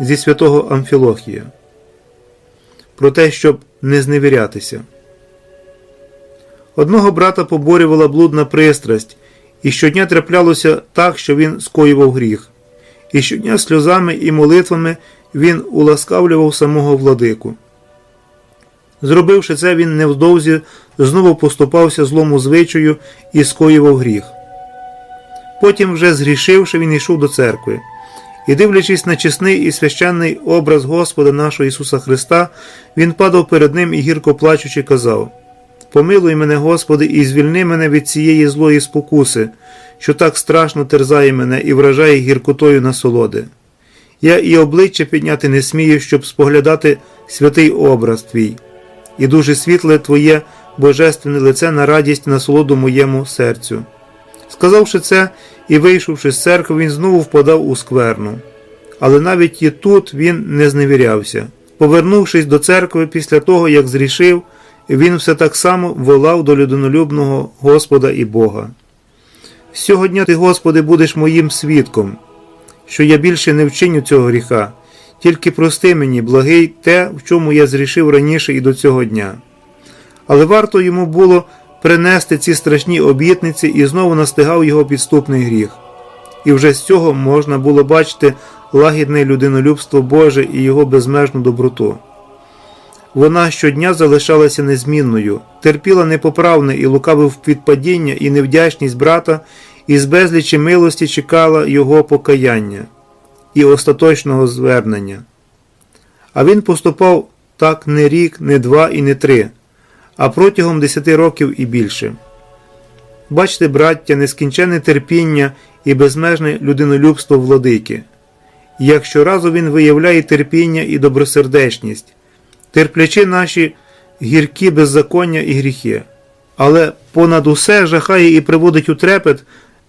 зі святого Амфілохія про те, щоб не зневірятися. Одного брата поборювала блудна пристрасть, і щодня траплялося так, що він скоював гріх, і щодня сльозами і молитвами він уласкавлював самого владику. Зробивши це, він невдовзі знову поступався злому звичаю і скоював гріх. Потім, вже згрішивши, він йшов до церкви. І, дивлячись на чесний і священний образ Господа нашого Ісуса Христа, він падав перед Ним і гірко плачучи, казав: Помилуй мене, Господи, і звільни мене від цієї злої спокуси, що так страшно терзає мене і вражає гіркотою насолоди. Я і обличчя підняти не смію, щоб споглядати святий образ Твій, і дуже світле Твоє божественне лице на радість насолоду моєму серцю. Сказавши це і вийшовши з церкви, він знову впадав у скверну. Але навіть і тут він не зневірявся. Повернувшись до церкви після того, як зрішив, він все так само волав до людинолюбного Господа і Бога. Сьогодні ти, Господи, будеш моїм свідком, що я більше не вчиню цього гріха, тільки прости мені, благий, те, в чому я зрішив раніше і до цього дня. Але варто йому було принести ці страшні обітниці і знову настигав його підступний гріх. І вже з цього можна було бачити лагідне людинолюбство Боже і його безмежну доброту. Вона щодня залишалася незмінною, терпіла непоправне і лукаве підпадіння і невдячність брата, і з безлічі милості чекала його покаяння і остаточного звернення. А він поступав так не рік, не два і не три, а протягом десяти років і більше. Бачте, браття, нескінченне терпіння і безмежне людинолюбство владики. Як щоразу він виявляє терпіння і добросердечність, терплячи наші гіркі беззаконня і гріхи, але понад усе жахає і приводить у трепет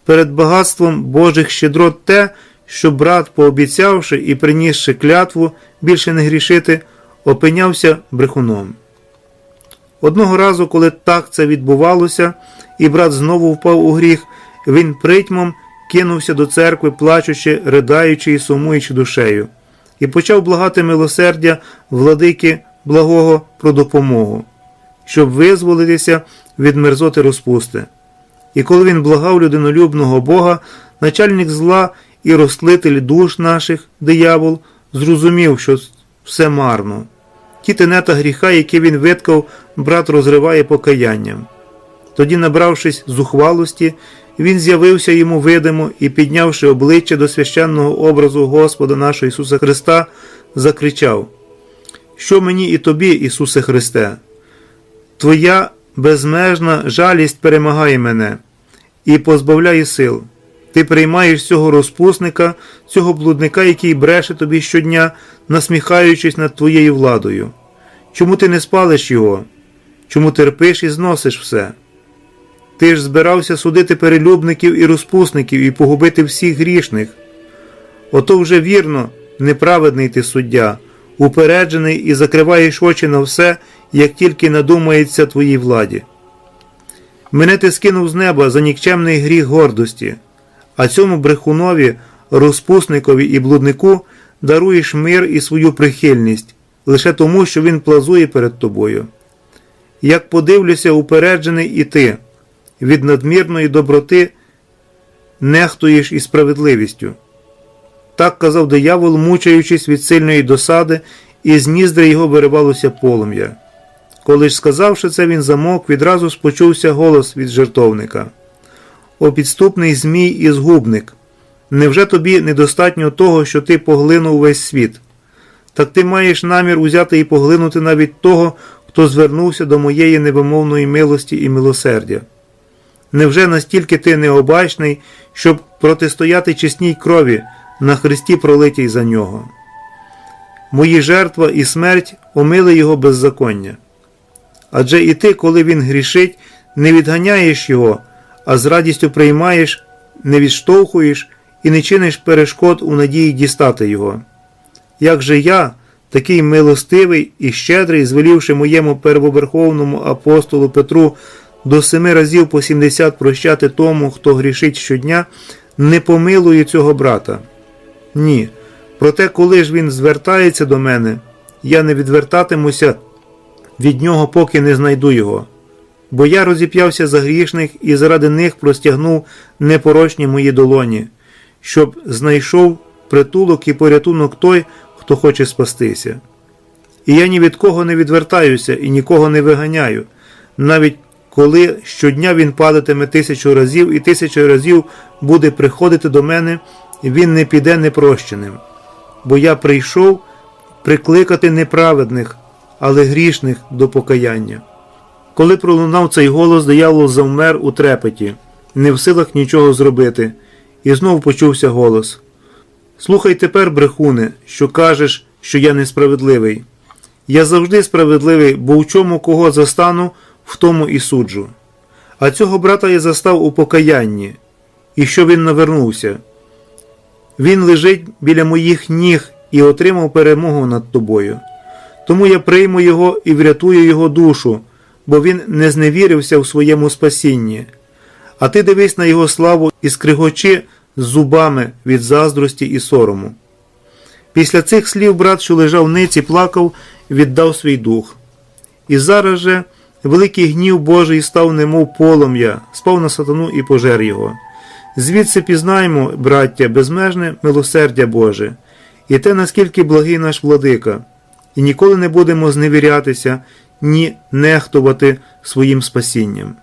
перед багатством Божих щедрот те, що брат, пообіцявши і принісши клятву більше не грішити, опинявся брехуном. Одного разу, коли так це відбувалося, і брат знову впав у гріх, він притьмом кинувся до церкви, плачучи, ридаючи і сумуючи душею, і почав благати милосердя владики благого про допомогу, щоб визволитися від мерзоти розпусти. І коли він благав людинолюбного Бога, начальник зла і розтлитель душ наших, диявол, зрозумів, що все марно. Ті тенета гріха, які він виткав, брат розриває покаянням. Тоді, набравшись зухвалості, він з'явився йому видимо і, піднявши обличчя до священного образу Господа нашого Ісуса Христа, закричав: Що мені і тобі, Ісусе Христе? Твоя безмежна жалість перемагає мене і позбавляє сил. Ти приймаєш цього розпусника, цього блудника, який бреше тобі щодня, насміхаючись над твоєю владою. Чому ти не спалиш його? Чому терпиш і зносиш все? Ти ж збирався судити перелюбників і розпусників і погубити всіх грішних. Ото вже вірно, неправедний ти суддя, упереджений і закриваєш очі на все, як тільки надумається твоїй владі. Мене ти скинув з неба за нікчемний гріх гордості, а цьому брехунові, розпусникові і блуднику даруєш мир і свою прихильність лише тому, що він плазує перед тобою. Як подивлюся, упереджений і ти, від надмірної доброти нехтуєш і справедливістю. Так казав диявол, мучаючись від сильної досади, і з ніздри його виривалося полум'я. Коли ж сказавши це, він замовк, відразу спочувся голос від жертовника. О підступний Змій і згубник! Невже тобі недостатньо того, що ти поглинув весь світ? Так ти маєш намір узяти і поглинути навіть того, хто звернувся до моєї невимовної милості і милосердя. Невже настільки ти необачний, щоб протистояти чесній крові на Христі пролитій за нього? Мої жертва і смерть омили його беззаконня. Адже і ти, коли він грішить, не відганяєш його, а з радістю приймаєш, не відштовхуєш і не чиниш перешкод у надії дістати його. Як же я, такий милостивий і щедрий, звелівши моєму первоверховному апостолу Петру до семи разів по сімдесят прощати тому, хто грішить щодня, не помилую цього брата. Ні, Проте, коли ж він звертається до мене, я не відвертатимуся від нього, поки не знайду його. Бо я розіп'явся за грішних і заради них простягнув непорочні мої долоні, щоб знайшов притулок і порятунок той, хто хоче спастися. І я ні від кого не відвертаюся і нікого не виганяю, навіть коли щодня він падатиме тисячу разів і тисячу разів буде приходити до мене, він не піде непрощеним. Бо я прийшов прикликати неправедних, але грішних до покаяння. Коли пролунав цей голос, диявол завмер у трепеті, не в силах нічого зробити, і знов почувся голос. Слухай тепер, брехуне, що кажеш, що я несправедливий. Я завжди справедливий, бо в чому кого застану, в тому і суджу. А цього брата я застав у покаянні, і що він навернувся. Він лежить біля моїх ніг і отримав перемогу над тобою. Тому я прийму його і врятую його душу, бо він не зневірився в своєму спасінні. А ти дивись на його славу і скригочи зубами від заздрості і сорому. Після цих слів брат, що лежав ниці, плакав, віддав свій дух. І зараз же великий гнів Божий став немов полум'я, спав на сатану і пожер його. Звідси пізнаємо, браття, безмежне милосердя Боже, і те, наскільки благий наш владика, і ніколи не будемо зневірятися, ні нехтувати своїм спасінням.